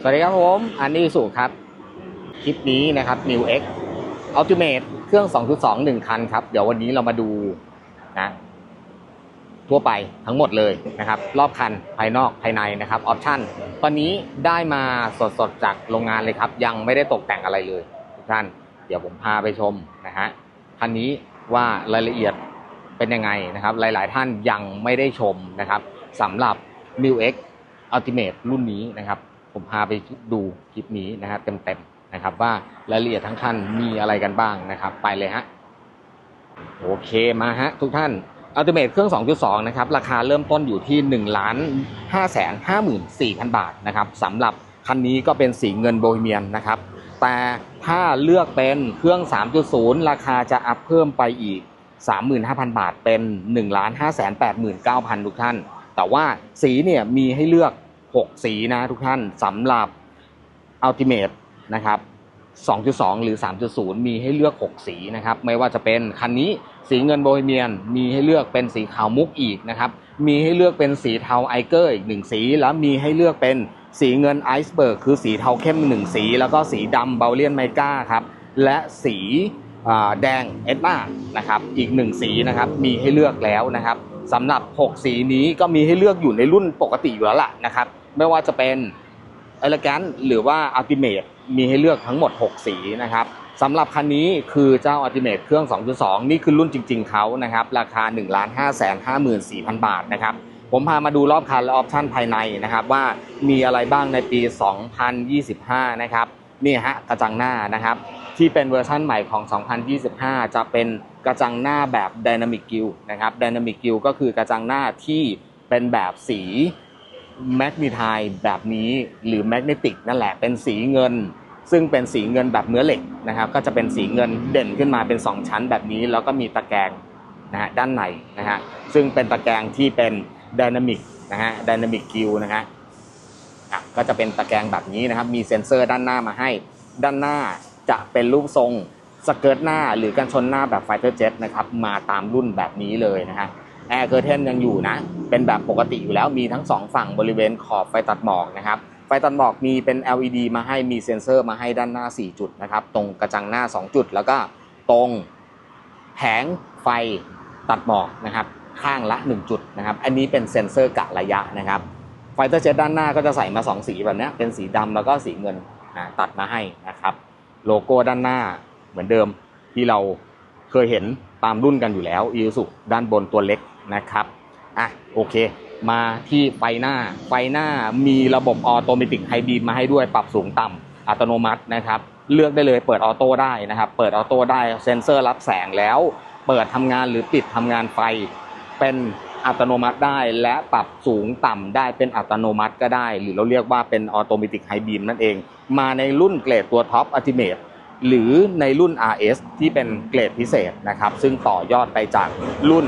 สวัสดีครับผม อันนี้สุครับ คลิปนี้นะครับ New X Ultimate เครื่อง 2.2 1 คันครับ เดี๋ยววันนี้เรามาดูนะทั่วไปทั้งหมดเลยนะครับ รอบคันภายนอกภายในนะครับออปชั่นตอนนี้ได้มาสดๆจากโรงงานเลยครับ ยังไม่ได้ตกแต่งอะไรเลย ทุกท่าน เดี๋ยวผมพาไปชมนะฮะคันนี้ว่ารายละเอียดเป็นยังไงนะครับ หลายๆท่านยังไม่ได้ชมนะครับสำหรับ New X Ultimate รุ่นนี้นะครับ ผมพาไปดูคลิปนี้นะครับเต็มๆนะครับ ว่ารายละเอียดทั้งคันมีอะไรกันบ้างนะครับ ไปเลยฮะโอเคมาฮะทุกท่านอัลติเมทเครื่อง 2.2 นะครับ ราคาเริ่มต้นอยู่ที่ 1 ล้าน5แสน54,000 บาทนะครับสำหรับคันนี้ก็เป็นสีเงินโบฮีเมียนนะครับ แต่ถ้าเลือกเป็นเครื่อง 3.0 ราคาจะอัพเพิ่มไปอีก 35,000 บาทเป็น1ล้าน5แสน89,000 ทุกท่าน แต่ว่าสีเนี่ยมีให้เลือก 6 สีนะทุกท่านสำหรับ Ultimate นะครับ 2.2 หรือ 3.0 มีให้เลือก 6 สีนะครับ ไม่ว่าจะเป็นคันนี้สีเงินโบฮีเมียน มีให้เลือกเป็นสีขาวมุกอีกนะครับ มีให้เลือกเป็นสีเทาไอเกอร์อีกหนึ่งสี แล้วมีให้เลือกเป็นสีเงินไอซ์เบิร์กคือสีเทาเข้มหนึ่งสี แล้วก็สีดำเบลเลียนไมก้าครับ และสีแดงเอ็ดมานะครับอีกหนึ่งสีนะครับมีให้เลือกแล้วนะครับสำหรับ 6 สีนี้ก็มีให้เลือกอยู่ในรุ่นปกติอยู่แล้วล่ะนะครับ ไม่ว่าจะเป็น e l e g a n t หรือว่า Ultimate มีให้เลือกทั้งหมด 6 สีนะครับสำหรับคันนี้คือเจ้า Ultimate เครื่อง 2.2 นี่คือรุ่นจริง ๆเขานะครับ ราคา 1 5 5 4 0 0 0 บาทนะครับ ผมพามาดูรอบคันและออปชั่นภายในนะครับ ว่ามีอะไรบ้างในปี 2025 นะครับนี่ฮะกระจังหน้านะครับ ที่เป็นเวอร์ชั่นใหม่ของ 2025 จะเป็นกระจังหน้าแบบ Dynamic g i l นะครับ Dynamic g i l ก็คือกระจังหน้าที่เป็นแบบสี แมกนีไทแบบนี้หรือแมกเนติกนั่นแหละเป็นสีเงิน ซึ่งเป็นสีเงินแบบเนื้อเหล็กนะครับ ก็จะเป็นสีเงินเด่นขึ้นมาเป็น 2 ชั้นแบบนี้ แล้วก็มีตะแกรงนะฮะด้านในนะฮะซึ่งเป็นตะแกรงที่เป็นดินามิกนะฮะดินามิกกิลนะฮะอะก็จะเป็นตะแกรงแบบนี้นะครับ มีเซ็นเซอร์ด้านหน้ามาให้ ด้านหน้าจะเป็นรูปทรงสเกิร์ตหน้าหรือกันชนหน้าแบบไฟเตอร์เจ็ตนะครับมาตามรุ่นแบบนี้เลยนะฮะ แอร์เคอร์เทนยังอยู่นะ เป็นแบบปกติอยู่แล้วมีทั้งสองฝั่งบริเวณขอบไฟตัดหมอกนะครับไฟตัดหมอกมีเป็น LED มาให้มีเซ็นเซอร์มาให้ด้านหน้า 4 จุดนะครับ ตรงกระจังหน้า 2 จุด แล้วก็ตรงแผงไฟตัดหมอกนะครับ ข้างละ 1 จุดนะครับ อันนี้เป็นเซ็นเซอร์กะระยะนะครับไฟเตอร์เจ็ตด้านหน้าก็จะใส่มา 2 สีแบบนี้เป็นสีดำแล้วก็สีเงินตัดมาให้นะครับ โลโก้ด้านหน้าเหมือนเดิมที่เราเคยเห็นตามรุ่นกันอยู่แล้วอีสุด้านบนตัวเล็ก นะครับอะโอเค มาที่ไฟหน้าไฟหน้ามีระบบออโตเมติกไฮบีมมาให้ด้วยปรับสูงต่ำอัตโนมัตินะครับ เลือกได้เลยเปิดออโต้ได้นะครับ เปิดออโต้ได้เซ็นเซอร์รับแสงแล้ว เปิดทำงานหรือปิดทำงานไฟเป็นอัตโนมัติได้และปรับสูงต่ำได้เป็นอัตโนมัติก็ได้ หรือเราเรียกว่าเป็นออโตเมติกไฮบีมนั่นเอง มาในรุ่นเกรดตัวท็อปอัติเม e หรือในรุ่น RS ที่เป็นเกรดพิเศษนะครับ ซึ่งต่อยอดไปจากรุ่น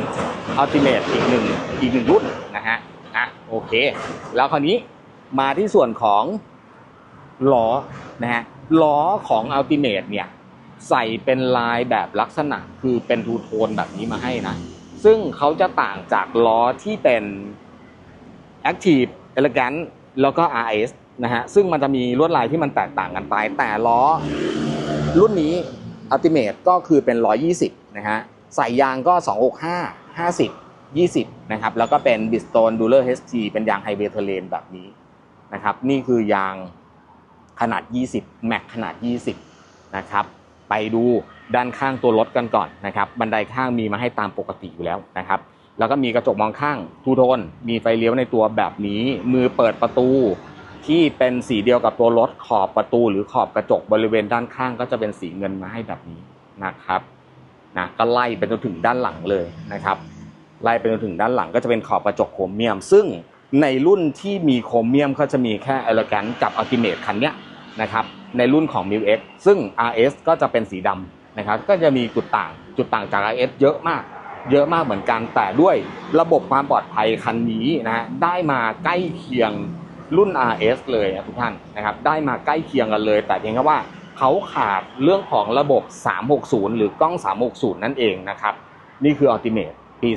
Ultimate อีกหนึ่งอีกหนึ่งรุ่นนะฮะอะโอเค แล้วคราวนี้มาที่ส่วนของล้อนะฮะล้อของ Ultimate เนี่ยใส่เป็นลายแบบลักษณะคือเป็นทูโทนแบบนี้มาให้นะ ซึ่งเขาจะต่างจากล้อที่เป็น Active Elegant แล้วก็ RS นะฮะซึ่งมันจะมีลวดลายที่มันแตกต่างกันไป แต่ล้อ รุ่นนี้ Ultimate ก็คือเป็น 120 นะฮะ ใส่ยางก็ 265 50 20 นะครับ แล้วก็เป็น Bridgestone Durer HT เป็นยางไฮเวย์เทเลนแบบนี้นะครับ นี่คือยางขนาด 20 แม็กขนาด 20 นะครับ ไปดูด้านข้างตัวรถกันก่อนนะครับ บันไดข้างมีมาให้ตามปกติอยู่แล้วนะครับ แล้วก็มีกระจกมองข้างทูโทน มีไฟเลี้ยวในตัวแบบนี้ มือเปิดประตู ที่เป็นสีเดียวกับตัวรถขอบประตูหรือขอบกระจกบริเวณด้านข้างก็จะเป็นสีเงินมาให้แบบนี้นะครับนะก็ไล่ไปจนถึงด้านหลังเลยนะครับ ไล่ไปจนถึงด้านหลังก็จะเป็นขอบกระจกโครเมียม ซึ่งในรุ่นที่มีโครเมียมก็จะมีแค่ Elegant กับ Ultimate คันเนี้ยนะครับในรุ่นของ m i X ซึ่ง RS ก็จะเป็นสีดำนะครับก็จะมีจุดต่างจุดต่างจาก RS เยอะมาก เยอะมากเหมือนกันแต่ด้วยระบบความปลอดภัยคันนี้นะได้มาใกล้เคียง รุ่น RS เลยนะทุกท่านนะครับได้มาใกล้เคียงกันเลย แต่เพียงแค่ว่าเขาขาดเรื่องของระบบ 360 หรือกล้อง 360 นั่นเองนะครับ นี่คือ Ultimate ปี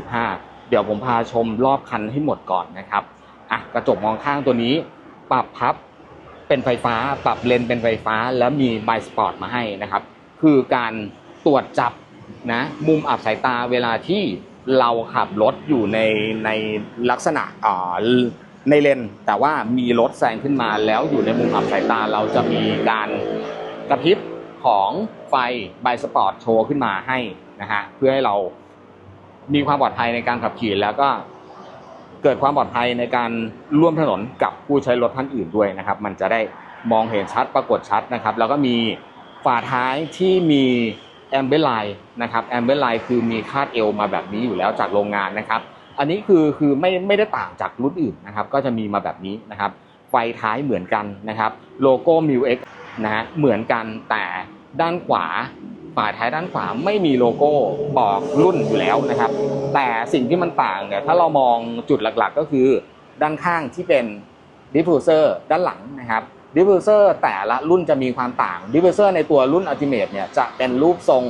2025 เดี๋ยวผมพาชมรอบคันให้หมดก่อนนะครับอะกระจกมองข้างตัวนี้ ปรับพับเป็นไฟฟ้า ปรับเลนเป็นไฟฟ้า แล้วมีไบสปอร์ตมาให้นะครับ คือการตรวจจับนะมุมอับสายตาเวลาที่เราขับรถอยู่ในในลักษณะอ่า ในเลนแต่ว่ามีรถแซงขึ้นมาแล้วอยู่ในมุมอับสายตาเราจะมีการกระพริบของไฟไบสปอร์ตโชว์ขึ้นมาให้นะฮะเพื่อให้เรามีความปลอดภัยในการขับขี่แล้วก็เกิดความปลอดภัยในการร่วมถนนกับผู้ใช้รถท่านอื่นด้วยนะครับ มันจะได้มองเห็นชัดปรากฏชัดนะครับ แล้วก็มีฝาท้ายที่มีแอมเบลไลนะครับแอมเบลไลคือมีคาดเอวมาแบบนี้อยู่แล้วจากโรงงานนะครับ อันนี้คือคือไม่ไม่ได้ต่างจากรุ่นอื่นนะครับ ก็จะมีมาแบบนี้นะครับ ไฟท้ายเหมือนกันนะครับ โลโก้ m u X นะฮะเหมือนกันแต่ด้านขวาฝาท้ายด้านขวาไม่มีโลโก้บอกรุ่นอยู่แล้วนะครับ แต่สิ่งที่มันต่างเนี่ยถ้าเรามองจุดหลักๆก็คือ ด้านข้างที่เป็นดิฟฟิวเซอร์ด้านหลังนะครับดิฟฟิวเซอร์แต่ละรุ่นจะมีความต่างดิฟฟิวเซอร์ในตัวรุ่น Ultimate เนี่ยจะเป็นรูปทรง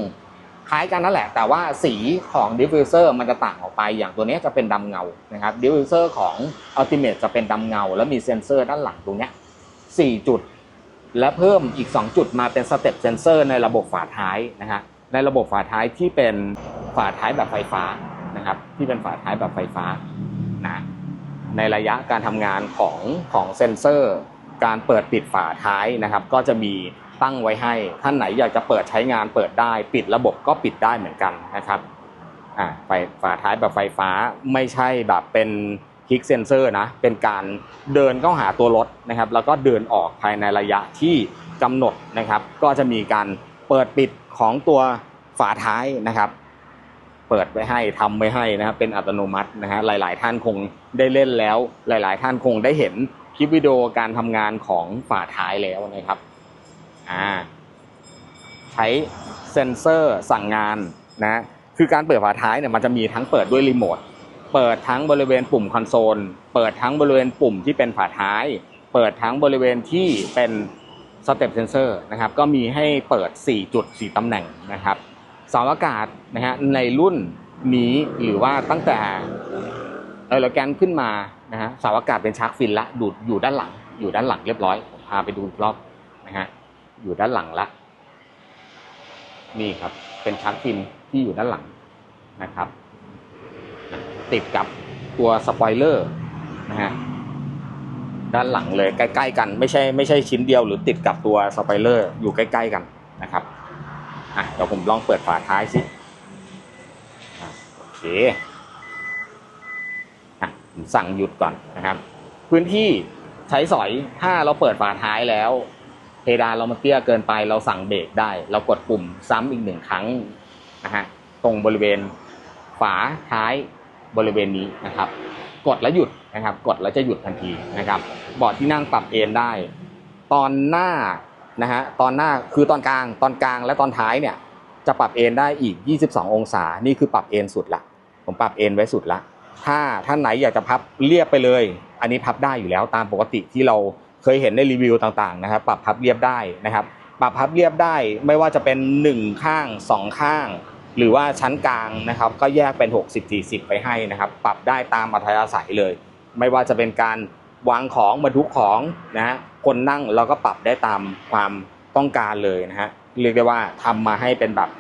ล้ายกันนั่นแหละ แต่ว่าสีของดิฟฟิวเซอร์มันจะต่างออกไป อย่างตัวนี้จะเป็นดำเงานะครับดิฟฟิวเซอร์ของ Ultimate จะเป็นดำเงา แล้วมีเซนเซอร์ด้านหลังตรงนี้ย4จุด และเพิ่มอีก 2 จุดมาเป็นสเต็ปเซนเซอร์ในระบบฝาท้ายนะฮะในระบบฝาท้ายที่เป็นฝาท้ายแบบไฟฟ้านะครับที่เป็นฝาท้ายแบบไฟฟ้านะในระยะการทำงานของของเซนเซอร์ การเปิดปิดฝาท้ายนะครับ ก็จะมี ตั้งไว้ให้ ท่านไหนอยากจะเปิดใช้งานเปิดได้ ปิดระบบก็ปิดได้เหมือนกันนะครับอ่าไฟฝาท้ายแบบไฟฟ้าไม่ใช่แบบเป็นคลิกเซนเซอร์นะเป็นการเดินเข้าหาตัวรถนะครับ แล้วก็เดินออกภายในระยะที่กำหนดนะครับ ก็จะมีการเปิดปิดของตัวฝาท้ายนะครับ เปิดไว้ให้ทำไว้ให้นะครับเป็นอัตโนมัตินะฮะหลาย ๆ ท่านคงได้เล่นแล้ว หลาย ๆ ท่านคงได้เห็นคลิปวิดีโอการทำงานของฝาท้ายแล้วนะครับ อ่าใช้เซ็นเซอร์สั่งงานนะคือการเปิดฝาท้ายเนี่ยมันจะมีทั้งเปิดด้วยรีโมทเปิดทั้งบริเวณปุ่มคอนโซล เปิดทั้งบริเวณปุ่มที่เป็นฝาท้าย เปิดทั้งบริเวณที่เป็นสเต็ปเซนเซอร์นะครับก็มีให้เปิด 4 จุด 4 ตำแหน่งนะครับสาอากาศนะฮะในรุ่นนี้หรือว่าตั้งแต่เออเราแกนขึ้นมานะฮะสาอากาศเป็นชาร์กฟินละดูดอยู่ด้านหลัง อยู่ด้านหลังเรียบร้อยผมพาไปดูอีกรอบนะฮะ อยู่ด้านหลังละ นี่ครับ เป็นชาร์กฟินที่อยู่ด้านหลังนะครับ ติดกับตัวสปอยเลอร์นะฮะด้านหลังเลยใกล้ ๆ กันไม่ใช่ไม่ใช่ชิ้นเดียวหรือติดกับตัวสปอยเลอร์อยู่ใกล้ ๆ กันนะครับอะเดี๋ยวผมลองเปิดฝาท้ายสิโอเคอะผมสั่งหยุดก่อนนะครับ พื้นที่ใช้สอยถ้าเราเปิดฝาท้ายแล้ว เพดานเรามันเตี้ยเกินไปเราสั่งเบรกได้ เรากดปุ่มซ้ำอีกหนึ่งครั้งนะฮะตรงบริเวณฝาท้ายบริเวณนี้นะครับ กดแล้วหยุดนะครับ กดแล้วจะหยุดทันทีนะครับเบาะที่นั่งปรับเอนได้ ตอนหน้านะฮะตอนหน้าคือตอนกลางตอนกลางและตอนท้ายเนี่ยจะปรับเอนได้อีก 22 องศา นี่คือปรับเอนสุดละ ผมปรับเอนไว้สุดละ ถ้าท่านไหนอยากจะพับเรียบไปเลย อันนี้พับได้อยู่แล้วตามปกติที่เรา เคยเห็นในรีวิวต่างๆนะครับ ปรับพับเรียบได้นะครับ ปรับพับเรียบได้ไม่ว่าจะเป็น 1 ข้าง 2 ข้าง หรือว่าชั้นกลางนะครับ ก็แยกเป็น 60 40 ไปให้นะครับ ปรับได้ตามอัธยาศัยเลย ไม่ว่าจะเป็นการวางของบรรทุกของนะฮะคนนั่งเราก็ปรับได้ตามความต้องการเลยนะฮะเรียกได้ว่าทำมาให้เป็นแบบ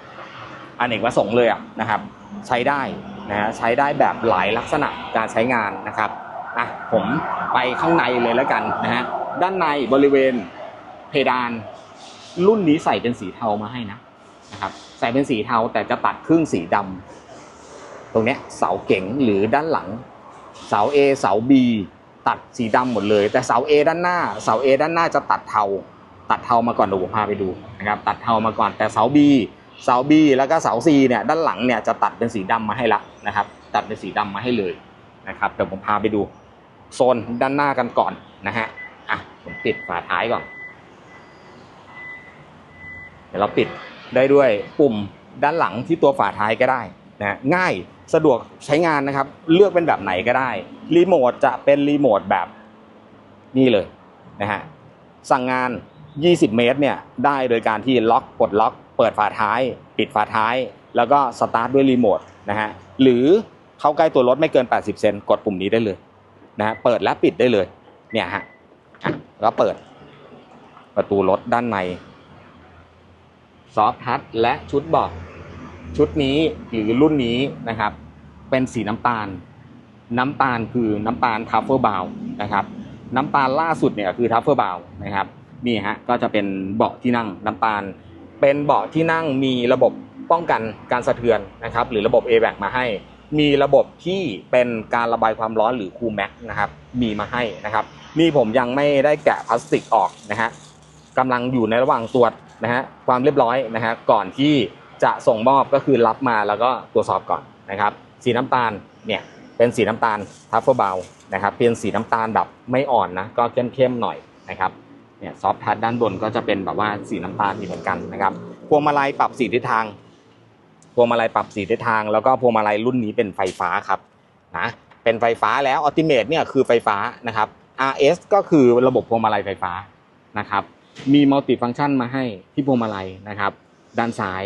อเนกประสงค์เลยอะนะครับ ใช้ได้นะฮะใช้ได้แบบหลายลักษณะการใช้งานนะครับอะผมไปข้างในเลยแล้วกันนะฮะ ด้านในบริเวณเพดาน รุ่นนี้ใส่เป็นสีเทามาให้นะนะครับใส่เป็นสีเทาแต่จะตัดครึ่งสีดำตรงเนี้ยเสาเก๋งหรือด้านหลัง เสา A เสา B ตัดสีดำหมดเลย แต่เสา A ด้านหน้า เสา A ด้านหน้าจะตัดเทา ตัดเทามาก่อนเดี๋ยวผมพาไปดูนะครับตัดเทามาก่อนแต่เสา B เสา B แล้วก็เสา C เนี่ยด้านหลังเนี่ยจะตัดเป็นสีดำมาให้ละนะครับ ตัดเป็นสีดำมาให้เลยนะครับเดี๋ยวผมพาไปดูโซนด้านหน้ากันก่อนนะฮะ ผมปิดฝาท้ายก่อน เดี๋ยวเราปิดได้ด้วยปุ่มด้านหลังที่ตัวฝาท้ายก็ได้นะง่ายสะดวกใช้งานนะครับ เลือกเป็นแบบไหนก็ได้รีโมทจะเป็นรีโมทแบบนี่เลยนะฮะสั่งงาน 20 เมตรเนี่ยได้โดยการที่ล็อกปลดล็อก เปิดฝาท้าย ปิดฝาท้าย แล้วก็สตาร์ทด้วยรีโมทนะฮะหรือเข้าใกล้ตัวรถไม่เกิน 80 เซนกดปุ่มนี้ได้เลยนะฮะเปิดและปิดได้เลยเนี่ยฮะอะ แล้วเปิด ประตูรถด้านใน ซอฟทัชและชุดเบาะชุดนี้หรือรุ่นนี้นะครับ เป็นสีน้ำตาล น้ำตาลคือน้ำตาลทัฟเฟอร์บาวนะครับ น้ำตาลล่าสุดเนี่ยคือทัฟเฟอร์บาวนะครับนี่ฮะก็จะเป็นเบาะที่นั่งน้ำตาล เป็นเบาะที่นั่งมีระบบป้องกันการสะเทือนนะครับ หรือระบบ a b a c มาให้ มีระบบที่เป็นการระบายความร้อนหรือคูลแม็กนะครับ มีมาให้นะครับ นี่ผมยังไม่ได้แกะพลาสติกออกนะฮะกำลังอยู่ในระหว่างตรวจนะฮะความเรียบร้อยนะฮะก่อนที่จะส่งมอบก็คือรับมาแล้วก็ตรวจสอบก่อนนะครับ สีน้ำตาลเนี่ยเป็นสีน้ำตาลทัฟเฟอร์เบานะครับเป็นสีน้ำตาลแบบไม่อ่อนนะก็เข้มๆหน่อยนะครับเนี่ยซอฟทัชด้านบนก็จะเป็นแบบว่าสีน้ำตาลอีเหมือนกันนะครับพวงมาลัยปรับสีทิศทางพวงมาลัยปรับสีทิศทาง แล้วก็พวงมาลัยรุ่นนี้เป็นไฟฟ้าครับนะเป็นไฟฟ้าแล้วอัลติเม e เนี่ยคือไฟฟ้านะครับ RS ก็คือระบบพวงมาลัยไฟฟ้านะครับ มีมัลติฟัง c t ชันมาให้ที่พวงมาลัยนะครับ ด้านซ้าย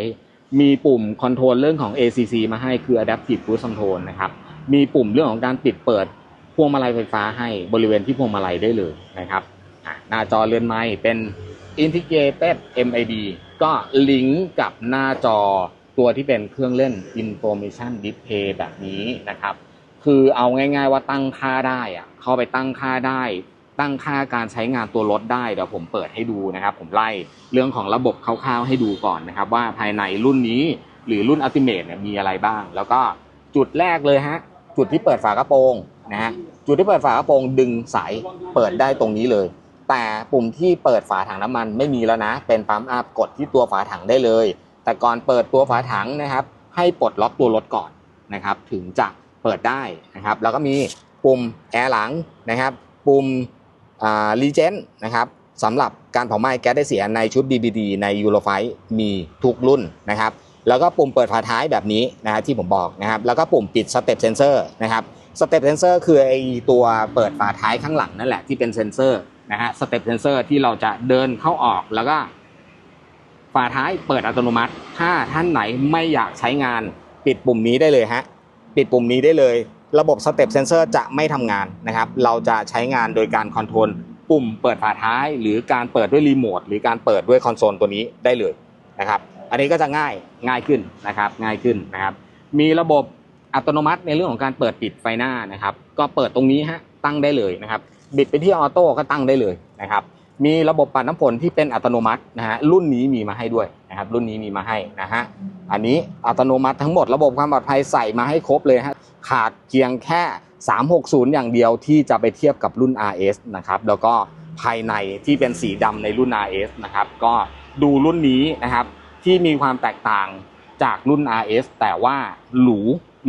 มีปุ่มคอนโทรลเรื่องของ ACC มาให้คือ Adaptive Cruise Control นะครับ มีปุ่มเรื่องของการปิดเปิดพวงมาลัยไฟฟ้าให้บริเวณที่พวงมาลัยได้เลยนะครับ หน้าจอเรือนไม้เป็น Integrated MID ก็ลิงก์กับหน้าจอตัวที่เป็นเครื่องเล่น Information Display แบบนี้นะครับ คือเอาง่าย ๆ ว่าตั้งค่าได้อะเข้าไปตั้งค่าได้ ตั้งค่าการใช้งานตัวรถได้เดี๋ยวผมเปิดให้ดูนะครับ ผมไล่เรื่องของระบบคร่าวๆให้ดูก่อนนะครับ ว่าภายในรุ่นนี้หรือรุ่น Ultimate เนี่ยมีอะไรบ้าง แล้วก็จุดแรกเลยฮะจุดที่เปิดฝากระโปรงนะฮะจุดที่เปิดฝากระโปรงดึงสายเปิดได้ตรงนี้เลย แต่ปุ่มที่เปิดฝาถังน้ำมันไม่มีแล้วนะ เป็นปั๊มอัพกดที่ตัวฝาถังได้เลย แต่ก่อนเปิดตัวฝาถังนะครับ ให้ปลดล็อกตัวรถก่อนนะครับ ถึงจะ เปิดได้นะครับแล้วก็มีปุ่มแอร์หลังนะครับ ปุ่มรีเจนนะครับสำหรับการเผาไหม้แก๊สได้เสียในชุด DBD ในยูโรไฟมีทุกรุ่นนะครับ แล้วก็ปุ่มเปิดฝาท้ายแบบนี้นะฮะที่ผมบอกนะครับ แล้วก็ปุ่มปิดสเต็ปเซนเซอร์นะครับสเต็ปเซนเซอร์คือไอตัวเปิดฝาท้ายข้างหลังนั่นแหละที่เป็นเซนเซอร์นะฮะสเต็ปเซนเซอร์ที่เราจะเดินเข้าออกแล้วก็ฝาท้ายเปิดอัตโนมัติ ถ้าท่านไหนไม่อยากใช้งานปิดปุ่มนี้ได้เลยฮะ ปิดปุ่มนี้ได้เลย ระบบสเต็ปเซนเซอร์จะไม่ทำงานนะครับ เราจะใช้งานโดยการคอนโทรลปุ่มเปิดฝาท้าย หรือการเปิดด้วยรีโมทหรือการเปิดด้วยคอนโซลตัวนี้ได้เลยนะครับ อันนี้ก็จะง่ายง่ายขึ้นนะครับ ง่ายขึ้นนะครับ มีระบบอัตโนมัติในเรื่องของการเปิดปิดไฟหน้านะครับ ก็เปิดตรงนี้ฮะตั้งได้เลยนะครับ บิดไปที่ออโต้ก็ตั้งได้เลยนะครับ มีระบบปัดน้ำฝนที่เป็นอัตโนมัตินะฮะรุ่นนี้มีมาให้ด้วยนะครับรุ่นนี้มีมาให้นะฮะอันนี้อัตโนมัติทั้งหมดระบบความปลอดภัยใส่มาให้ครบเลยฮะขาดเพียงแค่ 360 อย่างเดียวที่จะไปเทียบกับรุ่น RS นะครับแล้วก็ภายในที่เป็นสีดำในรุ่น RS นะครับก็ดูรุ่นนี้นะครับที่มีความแตกต่างจากรุ่น RS แต่ว่าหรู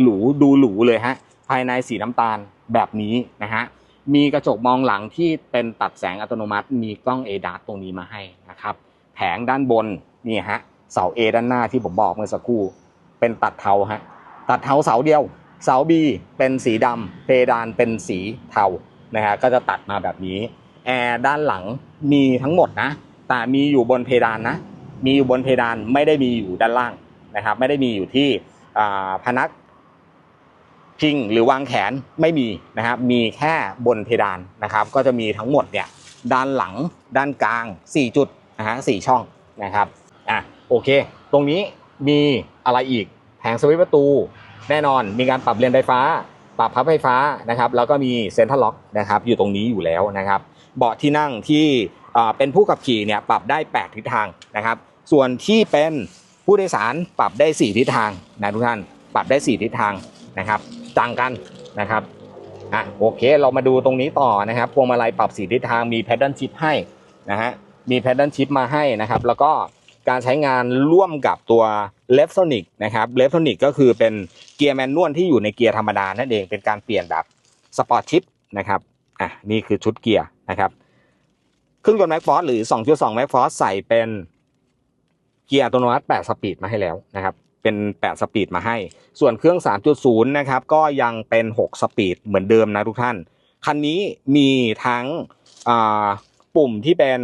หรูดูหรูเลยฮะภายในสีน้ำตาลแบบนี้นะฮะ มีกระจกมองหลังที่เป็นตัดแสงอัตโนมัติ มีกล้อง ADAS ตรงนี้มาให้นะครับ แผงด้านบนนี่ฮะเสา A ด้านหน้าที่ผมบอกเมื่อสักครู่ เป็นตัดเทาฮะตัดเทาเสาเดียว เสา B เป็นสีดำเพดานเป็นสีเทานะฮะก็จะตัดมาแบบนี้แอร์ด้านหลังมีทั้งหมดนะ แต่มีอยู่บนเพดานนะ มีอยู่บนเพดานไม่ได้มีอยู่ด้านล่างนะครับ ไม่ได้มีอยู่ที่พนัก พิงหรือวางแขนไม่มีนะครับมีแค่บนเพดานนะครับ ก็จะมีทั้งหมดเนี่ยด้านหลังด้านกลาง 4 จุดนะฮะสช่องนะครับอะโอเค ตรงนี้มีอะไรอีกแผงสวิตประตู แน่นอนมีการปรับเลนไฟฟ้า ปรับพับไฟฟ้านะครับแล้วก็มีเซ็นทรัลล็อกนะครับอยู่ตรงนี้อยู่แล้วนะครับเบาะที่นั่งที่เป็นผู้ขับขี่เนี่ยปรับได้ 8 ทิศทางนะครับ ส่วนที่เป็นผู้โดยสารปรับได้ 4 ทิศทางนะทุกท่านปรับได้ 4 ทิศทางนะครับ ต่างกันนะครับอะโอเคเรามาดูตรงนี้ต่อนะครับพวงมาลัยปรับสีทิศทางมีแพดเดิลชิพให้นะฮะมีแพดเดิลชิพมาให้นะครับ แล้วก็การใช้งานร่วมกับตัวเลฟโ o นิกนะครับเลฟโ o นิกก็คือเป็นเกียร์แมนนวลที่อยู่ในเกียร์ธรรมดานั่นเองเป็นการเปลี่ยนแบบสปอร์ตชิพนะครับอะนี่คือชุดเกียร์นะครับเครื่องยนต์แม็กฟอร์หรือ 2.2 แม็กฟอร์ใส่เป็นเกียร์อัตโนมัติ 8 สปีดมาให้แล้วนะครับ เป็น 8 สปีดมาให้ ส่วนเครื่อง 3.0 นะครับ ก็ยังเป็น 6 สปีดเหมือนเดิมนะทุกท่าน คันนี้มีทั้งปุ่มที่เป็น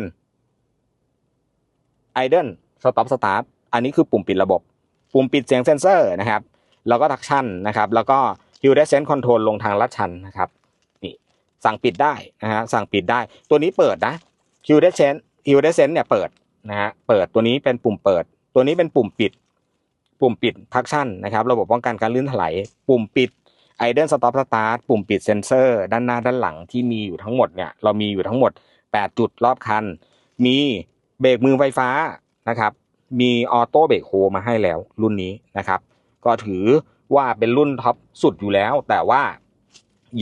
idle stop start อันนี้คือปุ่มปิดระบบ ปุ่มปิดเสียงเซนเซอร์นะครับ แล้วก็ทักชั่นนะครับ แล้วก็ hill descent control ลงทางลัดชันนะครับ นี่สั่งปิดได้นะฮะ สั่งปิดได้ ตัวนี้เปิดนะ hill descent iridescent เนี่ยเปิดนะฮะ เปิดตัวนี้เป็นปุ่มเปิด ตัวนี้เป็นปุ่มปิด ปุ่มปิดทักชั่นนะครับระบบป้องกันการลื่นถลายปุ่มปิด idle stop start ปุ่มปิดเซนเซอร์ ด้านหน้าด้านหลังที่มีอยู่ทั้งหมดเนี่ยเรามีอยู่ทั้งหมด 8 จุดรอบคัน มีเบรกมือไฟฟ้านะครับมีออโต้เบรกโฮมาให้แล้วรุ่นนี้นะครับ ก็ถือว่าเป็นรุ่นท็อปสุดอยู่แล้ว แต่ว่า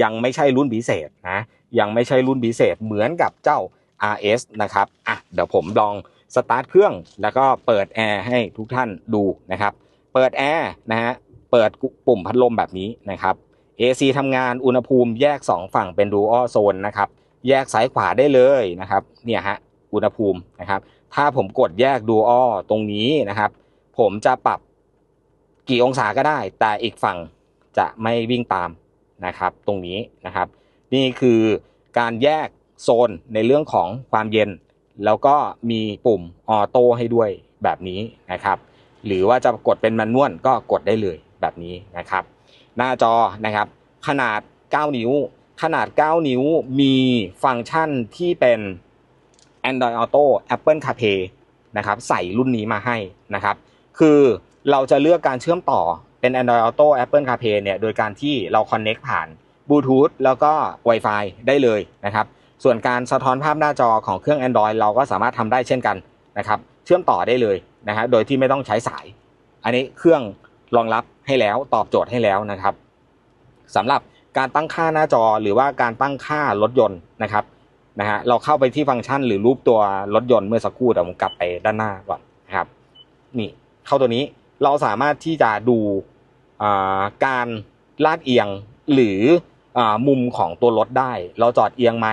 ยังไม่ใช่รุ่นพิเศษนะยังไม่ใช่รุ่นพิเศษเหมือนกับเจ้า RS นะครับอะเดี๋ยวผมลองสตาร์ทเครื่องแล้วก็เปิดแอร์ให้ทุกท่านดูนะครับ เปิดแอร์นะฮะเปิดปุ่มพัดลมแบบนี้นะครับ AC ทำงานอุณหภูมิแยก 2 ฝั่งเป็น dual zone นะครับ แยกซ้ายขวาได้เลยนะครับเนี่ยฮะอุณหภูมินะครับ ถ้าผมกดแยก dual ตรงนี้นะครับ ผมจะปรับกี่องศาก็ได้ แต่อีกฝั่งจะไม่วิ่งตามนะครับ ตรงนี้นะครับ นี่คือการแยกโซนในเรื่องของความเย็น แล้วก็มีปุ่มออโต้ให้ด้วยแบบนี้นะครับ หรือว่าจะกดเป็นแมนนวลก็กดได้เลยแบบนี้นะครับ หน้าจอนะครับ ขนาด 9 นิ้ว ขนาด 9 นิ้วมีฟังก์ชันที่เป็น Android Auto Apple CarPlay นะครับใส่รุ่นนี้มาให้นะครับ คือเราจะเลือกการเชื่อมต่อเป็น Android Auto Apple CarPlay เนี่ยโดยการที่เรา Connect ผ่านบลูทูธแล้วก็ Wi-Fi ได้เลยนะครับ ส่วนการสะท้อนภาพหน้าจอของเครื่อง Android เราก็สามารถทำได้เช่นกันนะครับ เชื่อมต่อได้เลยนะฮะโดยที่ไม่ต้องใช้สาย อันนี้เครื่องรองรับให้แล้วตอบโจทย์ให้แล้วนะครับสำหรับการตั้งค่าหน้าจอหรือว่าการตั้งค่ารถยนต์นะครับนะฮะเราเข้าไปที่ฟังก์ชันหรือรูปตัวรถยนต์เมื่อสักครู่เดี๋ยวผมกลับไปด้านหน้าก่อนนะครับนี่เข้าตัวนี้เราสามารถที่จะดูการลาดเอียงหรือมุมของตัวรถได้ เราจอดเอียงไหม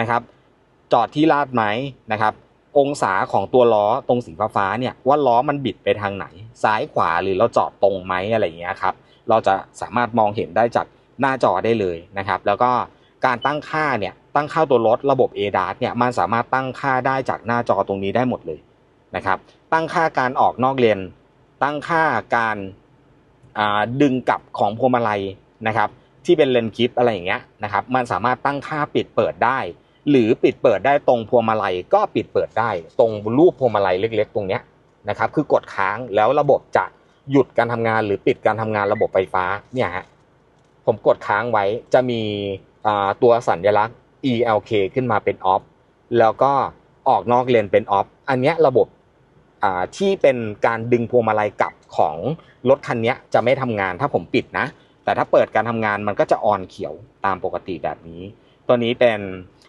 นะครับ จอดที่ลาดไหมนะครับ องศาของตัวล้อตรงสีฟ้าเนี่ยว่าล้อมันบิดไปทางไหน ซ้ายขวาหรือเราจอดตรงไหมอะไรอย่างเงี้ยครับเราจะสามารถมองเห็นได้จากหน้าจอได้เลยนะครับ แล้วก็การตั้งค่าเนี่ยตั้งค่าตัวรถระบบ ADAS เนี่ยมันสามารถตั้งค่าได้จากหน้าจอตรงนี้ได้หมดเลยนะครับตั้งค่าการออกนอกเลนตั้งค่าการดึงกลับของพวงมาลัยนะครับที่เป็นเลนคลิปอะไรอย่างเงี้ยนะครับมันสามารถตั้งค่าปิดเปิดได้ หรือปิดเปิดได้ตรงพวงมาลัยก็ปิดเปิดได้ตรงรูปพวงมาลัยเล็ก ๆ ตรงเนี้ยนะครับคือกดค้างแล้วระบบจะหยุดการทำงานหรือปิดการทำงานระบบไฟฟ้าเนี่ยฮะผมกดค้างไว้จะมีตัวสัญลักษณ์ ELK ขึ้นมาเป็น off แล้วก็ออกนอกเลนเป็น off อันเนี้ยระบบที่เป็นการดึงพวงมาลัยกลับของรถคันนี้จะไม่ทำงานถ้าผมปิดนะ แต่ถ้าเปิดการทำงานมันก็จะออนเขียวตามปกติแบบนี้ ตัวนี้เป็น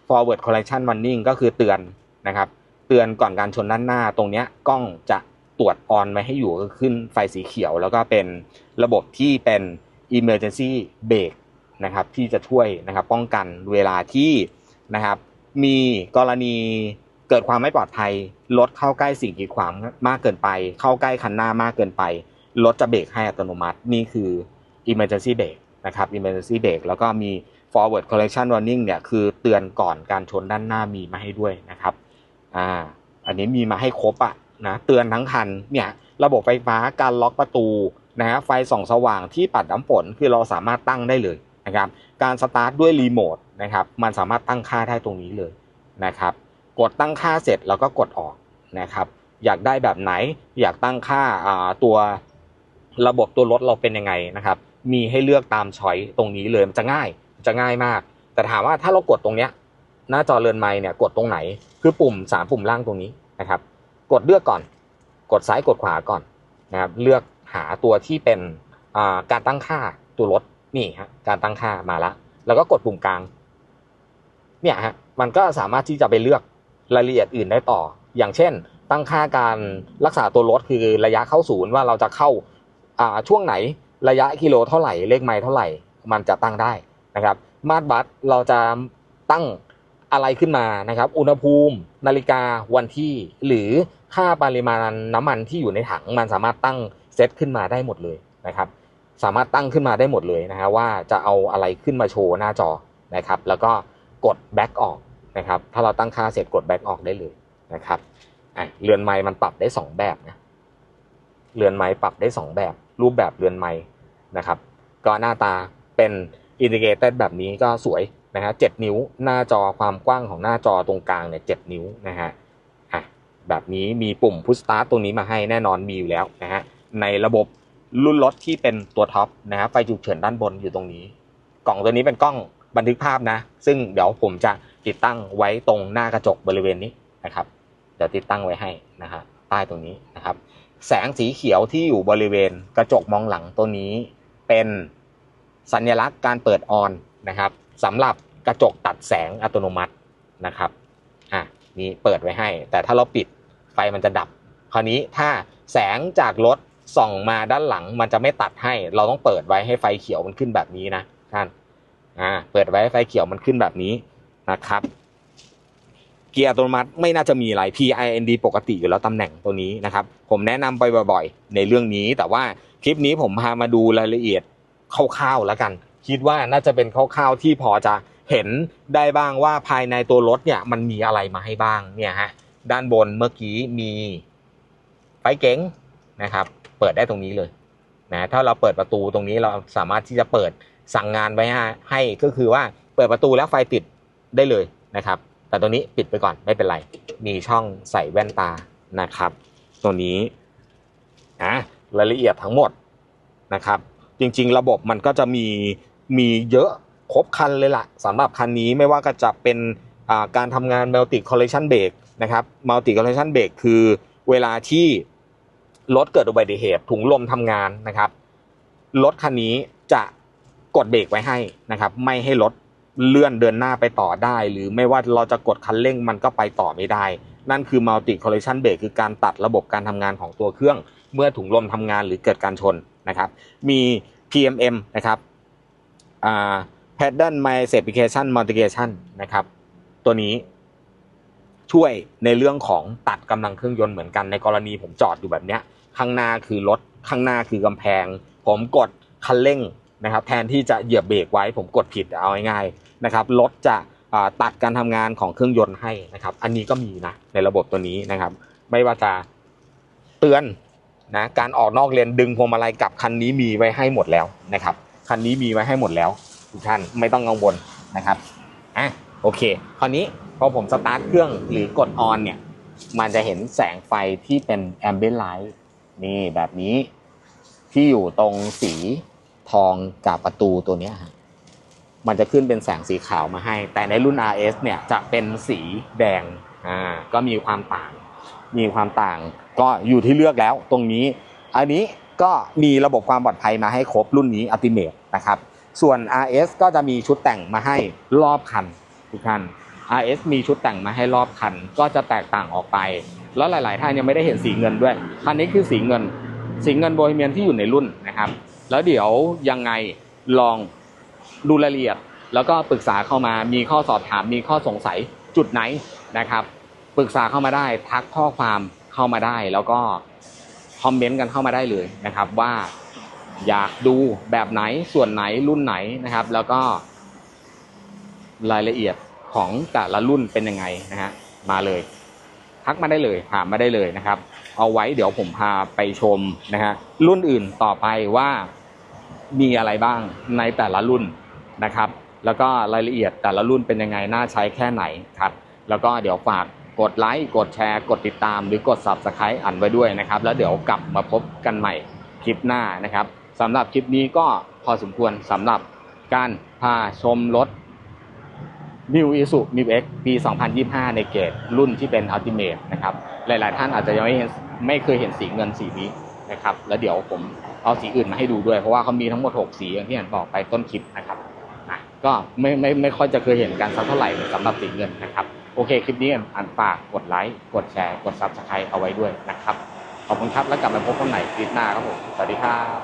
forward collection warning ก็คือเตือนนะครับ เตือนก่อนการชนด้านหน้าตรงนี้กล้องจะตรวจออนไว้ให้อยู่ก็ขึ้นไฟสีเขียว แล้วก็เป็นระบบที่เป็น emergency brake นะครับที่จะช่วยนะครับป้องกันเวลาที่นะครับ มีกรณีเกิดความไม่ปลอดภัยรถเข้าใกล้สิ่งกีดขวางมากเกินไป เข้าใกล้คันหน้ามากเกินไปรถจะเบรกให้อัตโนมัตินี่คือ emergency brake นะครับ emergency brake แล้วก็มี forward collection warning เนี่ยคือเตือนก่อนการชนด้านหน้ามีมาให้ด้วยนะครับอ่าอันนี้มีมาให้ครบอะนะเตือนทั้งคันเนี่ยระบบไฟฟ้าการล็อกประตูนะฮะไฟส่องสว่างที่ปัดน้ำฝนคือเราสามารถตั้งได้เลยนะครับการสตาร์ทด้วยรีโมทนะครับมันสามารถตั้งค่าได้ตรงนี้เลยนะครับกดตั้งค่าเสร็จแล้วก็กดออกนะครับอยากได้แบบไหนอยากตั้งค่าตัวระบบตัวรถเราเป็นยังไงนะครับมีให้เลือกตามช้อยตรงนี้เลยมันจะง่าย จะง่ายมาก แต่ถามว่าถ้าเรากดตรงเนี้ยหน้าจอเรือนไม้เนี่ยกดตรงไหน คือปุ่มสามปุ่มล่างตรงนี้นะครับ กดเลือกก่อน กดซ้ายกดขวาก่อนนะครับเลือกหาตัวที่เป็นการตั้งค่าตัวรถนี่ฮะการตั้งค่ามาแล้วแล้วก็กดปุ่มกลางเนี่ยฮะมันก็สามารถที่จะไปเลือกรายละเอียดอื่นได้ต่อ อย่างเช่น ตั้งค่าการรักษาตัวรถคือระยะเข้าศูนย์ว่าเราจะเข้าช่วงไหนระยะกิโลเท่าไหร่เลขไมล์เท่าไหร่ มันจะตั้งได้ นะครับ มาตรบัตเราจะตั้งอะไรขึ้นมานะครับ อุณหภูมิ นาฬิกาวันที่ หรือค่าปริมาณน้ำมันที่อยู่ในถังมันสามารถตั้งเซตขึ้นมาได้หมดเลยนะครับ สามารถตั้งขึ้นมาได้หมดเลยนะฮะว่าจะเอาอะไรขึ้นมาโชว์หน้าจอนะครับ แล้วก็กดแบ็กออกนะครับ ถ้าเราตั้งค่าเสร็จกดแบ็กออกได้เลยนะครับเรือนไม้มันปรับได้ 2 แบบนะเรือนไม้ปรับได้ 2 แบบ รูปแบบเรือนไม้นะครับ ก็หน้าตาเป็น อินดิเกเตอร์แบบนี้ก็สวยนะฮะเจ็ดนิ้วหน้าจอความกว้างของหน้าจอตรงกลางเนี่ยเจ็ดนิ้วนะฮะแบบนี้มีปุ่มพุชสตาร์ตตรงนี้มาให้แน่นอนมีอยู่แล้วนะฮะในระบบรุ่นรถที่เป็นตัวท็อปนะฮะไฟฉุกเฉินด้านบนอยู่ตรงนี้ กล่องตัวนี้เป็นกล้องบันทึกภาพนะ ซึ่งเดี๋ยวผมจะติดตั้งไว้ตรงหน้ากระจกบริเวณนี้นะครับ เดี๋ยวติดตั้งไว้ให้นะฮะใต้ตรงนี้นะครับ แสงสีเขียวที่อยู่บริเวณกระจกมองหลังตัวนี้เป็น สัญลักษณ์การเปิดออนนะครับสำหรับกระจกตัดแสงอัตโนมัตินะครับอะนี่เปิดไว้ให้ แต่ถ้าเราปิดไฟมันจะดับ คราวนี้ถ้าแสงจากรถส่องมาด้านหลังมันจะไม่ตัดให้ เราต้องเปิดไว้ให้ไฟเขียวมันขึ้นแบบนี้นะท่านอ่าเปิดไว้ให้ไฟเขียวมันขึ้นแบบนี้นะครับเกียร์อัตโนมัติไม่น่าจะมีอะไร PIND ปกติอยู่แล้วตำแหน่งตัวนี้นะครับ ผมแนะนำไปบ่อยๆ ในเรื่องนี้ แต่ว่าคลิปนี้ผมพามาดูรายละเอียด คร่าวๆแล้วกัน คิดว่าน่าจะเป็นคร่าวๆที่พอจะเห็นได้บ้างว่าภายในตัวรถเนี่ยมันมีอะไรมาให้บ้างเนี่ยฮะด้านบนเมื่อกี้มีไฟเก๋งนะครับ เปิดได้ตรงนี้เลยนะถ้าเราเปิดประตูตรงนี้เราสามารถที่จะเปิดสั่งงานไว้ให้ก็คือว่าเปิดประตูแล้วไฟติดได้เลยนะครับ แต่ตัวนี้ปิดไปก่อนไม่เป็นไร มีช่องใส่แว่นตานะครับ ตัวนี้อะรายละเอียดทั้งหมดนะครับ จริง ๆ ระบบมันก็จะมีมีเยอะครบคันเลยล่ะสำหรับคันนี้ไม่ว่าก็จะเป็นการทำงาน multi collection brake นะครับ multi collection brake คือเวลาที่รถเกิดอุบัติเหตุถุงลมทำงานนะครับรถคันนี้จะกดเบรกไว้ให้นะครับไม่ให้รถเลื่อนเดินหน้าไปต่อได้ หรือไม่ว่าเราจะกดคันเร่งมันก็ไปต่อไม่ได้ นั่นคือ multi collision brake คือการตัดระบบการทำงานของตัวเครื่อง เมื่อถุงลมทำงานหรือเกิดการชน นะครับมี PMM นะครับ pattern modification modification นะครับตัวนี้ช่วยในเรื่องของตัดกำลังเครื่องยนต์เหมือนกันในกรณีผมจอดอยู่แบบเนี้ยข้างหน้าคือรถข้างหน้าคือกำแพง ผมกดคันเร่งนะครับแทนที่จะเหยียบเบรกไว้ผมกดผิดเอาง่ายๆนะครับรถจะตัดการทำงานของเครื่องยนต์ให้นะครับ อันนี้ก็มีนะในระบบตัวนี้นะครับ ไม่ว่าจะเตือน นะการออกนอกเลนดึงพวงมาลัยกลับคันนี้มีไว้ให้หมดแล้วนะครับคันนี้มีไว้ให้หมดแล้ว ทุกท่านไม่ต้องกังวลนะครับอะโอเค คราวนี้พอผมสตาร์ทเครื่องหรือกดออนเนี่ยมันจะเห็นแสงไฟที่เป็นแอมเบียนไลท์นี่แบบนี้ที่อยู่ตรงสีทองกับประตูตัวนี้ฮะมันจะขึ้นเป็นแสงสีขาวมาให้ แต่ในรุ่น RS เนี่ยจะเป็นสีแดงอ่าก็มีความต่าง มีความต่าง ก็อยู่ที่เลือกแล้วตรงนี้ อันนี้ก็มีระบบความปลอดภัยมาให้ครบรุ่นนี้ Ultimate นะครับ ส่วน RS ก็จะมีชุดแต่งมาให้รอบคันทุกท่าน RS มีชุดแต่งมาให้รอบคัน ก็จะแตกต่างออกไป แล้วหลาย ๆ ท่านยังไม่ได้เห็นสีเงินด้วย คันนี้คือสีเงิน สีเงินโบฮีเมียนที่อยู่ในรุ่นนะครับ แล้วเดี๋ยวยังไงลองดูรายละเอียด แล้วก็ปรึกษาเข้ามา มีข้อสอบถาม มีข้อสงสัยจุดไหนนะครับ ปรึกษาเข้ามาได้ ทักข้อความ เข้ามาได้ แล้วก็คอมเมนต์กันเข้ามาได้เลยนะครับ ว่าอยากดูแบบไหนส่วนไหนรุ่นไหนนะครับ แล้วก็รายละเอียดของแต่ละรุ่นเป็นยังไงนะฮะมาเลยทักมาได้เลยถามมาได้เลยนะครับ เอาไว้เดี๋ยวผมพาไปชมนะฮะรุ่นอื่นต่อไปว่ามีอะไรบ้างในแต่ละรุ่นนะครับ แล้วก็รายละเอียดแต่ละรุ่นเป็นยังไงน่าใช้แค่ไหนครับ แล้วก็เดี๋ยวฝาก กดไลค์กดแชร์ กดติดตาม หรือกด subscribe อันไว้ด้วยนะครับ แล้วเดี๋ยวกลับมาพบกันใหม่คลิปหน้านะครับสำหรับคลิปนี้ก็พอสมควรสำหรับการพาชมรถ New Isuzu New X ปี 2025 ในเกรดรุ่นที่เป็น Ultimate นะครับ หลาย ๆ ท่านอาจจะยังไม่เห็นไม่เคยเห็นสีเงินสีนี้นะครับ แล้วเดี๋ยวผมเอาสีอื่นมาให้ดูด้วย เพราะว่าเขามีทั้งหมด 6 สีอย่างที่เห็นบอกไปต้นคลิปนะครับก็ไม่ไม่ไม่ค่อยจะเคยเห็นกันสักเท่าไหร่สำหรับสีเงินนะครับ โอเค คลิปนี้อันฝากกดไลค์ กดแชร์ กดซับสไครต์เอาไว้ด้วยนะครับ ขอบคุณครับ แล้วกลับมาพบกันใหม่คลิปหน้าครับผม สวัสดีครับ